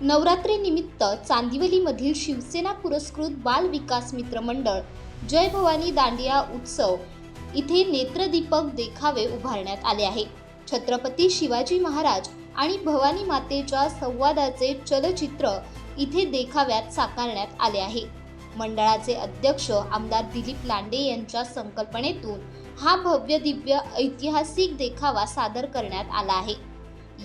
नवरात्रीनिमित्त चांदिवलीमधील शिवसेना पुरस्कृत बाल विकास मित्र मंडळ जय भवानी दांडिया उत्सव इथे नेत्रदीपक देखावे उभारण्यात आले आहे. छत्रपती शिवाजी महाराज आणि भवानी मातेच्या संवादाचे चलचित्र इथे देखाव्यात साकारण्यात आले आहे. मंडळाचे अध्यक्ष आमदार दिलीप लांडे यांच्या संकल्पनेतून हा भव्य दिव्य ऐतिहासिक देखावा सादर करण्यात आला आहे.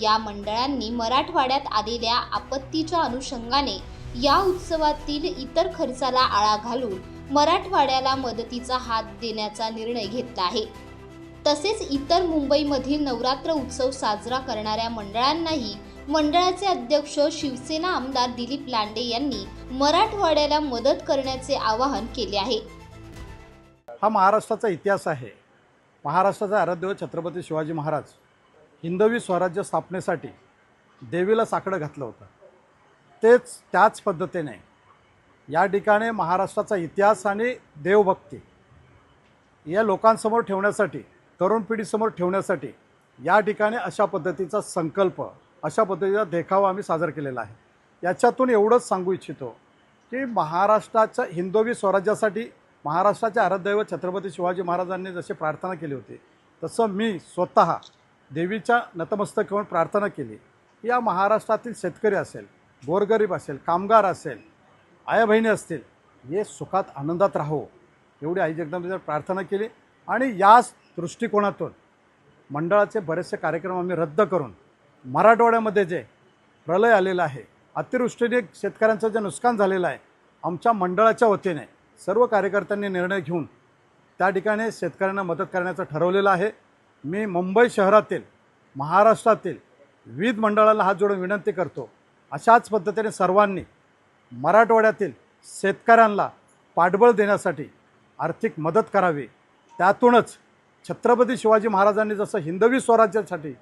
या मंडळांनी मराठवाड्यात आलेल्या आपत्तीच्या अनुषंगाने या उत्सवातील इतर खर्चाला आळा घालून मराठवाड्याला मदतीचा हात देण्याचा निर्णय घेतला आहे. तसेच इतर मुंबईमधील नवरात्र उत्सव साजरा करणाऱ्या मंडळांनाही मंडळाचे अध्यक्ष शिवसेना आमदार दिलीप लांडे यांनी मराठवाड्याला मदत करण्याचे आवाहन केले आहे. हा महाराष्ट्राचा इतिहास आहे. महाराष्ट्राचा आराध्य छत्रपती शिवाजी महाराज हिंदवी स्वराज्य स्थापनेसाठी देवीला साकडं घातलं होतं. तेच त्याच पद्धतीने या ठिकाणी महाराष्ट्राचा इतिहास आणि देवभक्ती या लोकांसमोर ठेवण्यासाठी तरुण पिढीसमोर ठेवण्यासाठी या ठिकाणी अशा पद्धतीचा संकल्प अशा पद्धतीचा देखावा आम्ही सादर केलेला आहे. याच्यातून एवढंच सांगू इच्छितो की महाराष्ट्राच्या हिंदवी स्वराज्यासाठी महाराष्ट्राचे आराध्यदैवत छत्रपती शिवाजी महाराजांनी जशी प्रार्थना केली होती तसं मी स्वतः देवीच्या नतमस्तक होऊन प्रार्थना केली. या महाराष्ट्रातील शेतकरी असेल गोरगरीब असेल कामगार असेल आया बहिणी असतील हे सुखात आनंदात राहो. एवढी आई जगदंबेवर प्रार्थना केली आणि याच दृष्टिकोनातून मंडळाचे बरेचसे कार्यक्रम आम्ही रद्द करून मराठवाड्यामध्ये जे प्रलय आलेलं आहे अतिवृष्टीने शेतकऱ्यांचं जे नुकसान झालेलं आहे आमच्या मंडळाच्या वतीने सर्व कार्यकर्त्यांनी निर्णय घेऊन त्या ठिकाणी शेतकऱ्यांना मदत करण्याचं ठरवलेलं आहे. मी मुंबई शहरातील महाराष्ट्रातील विविध मंडळाला हात जोडून विनंती करतो. अशाच पद्धतीने सर्वांनी मराठवाड्यातील शेतकऱ्यांना पाठबळ देण्यासाठी आर्थिक मदत करावी. त्यातूनच छत्रपती शिवाजी महाराजांनी जसं हिंदवी स्वराज्यासाठी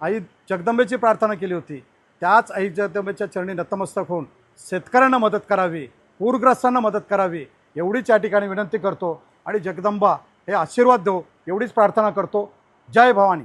आई जगदंबेची प्रार्थना केली होती त्याच आई जगदंबेच्या चरणी नतमस्तक होऊन शेतकऱ्यांना मदत करावी पूरग्रस्तांना मदत करावी एवढीच या ठिकाणी विनंती करतो. आणि जगदंबा हे आशीर्वाद देऊ. एवढीच प्रार्थना करतो. जय भवानी.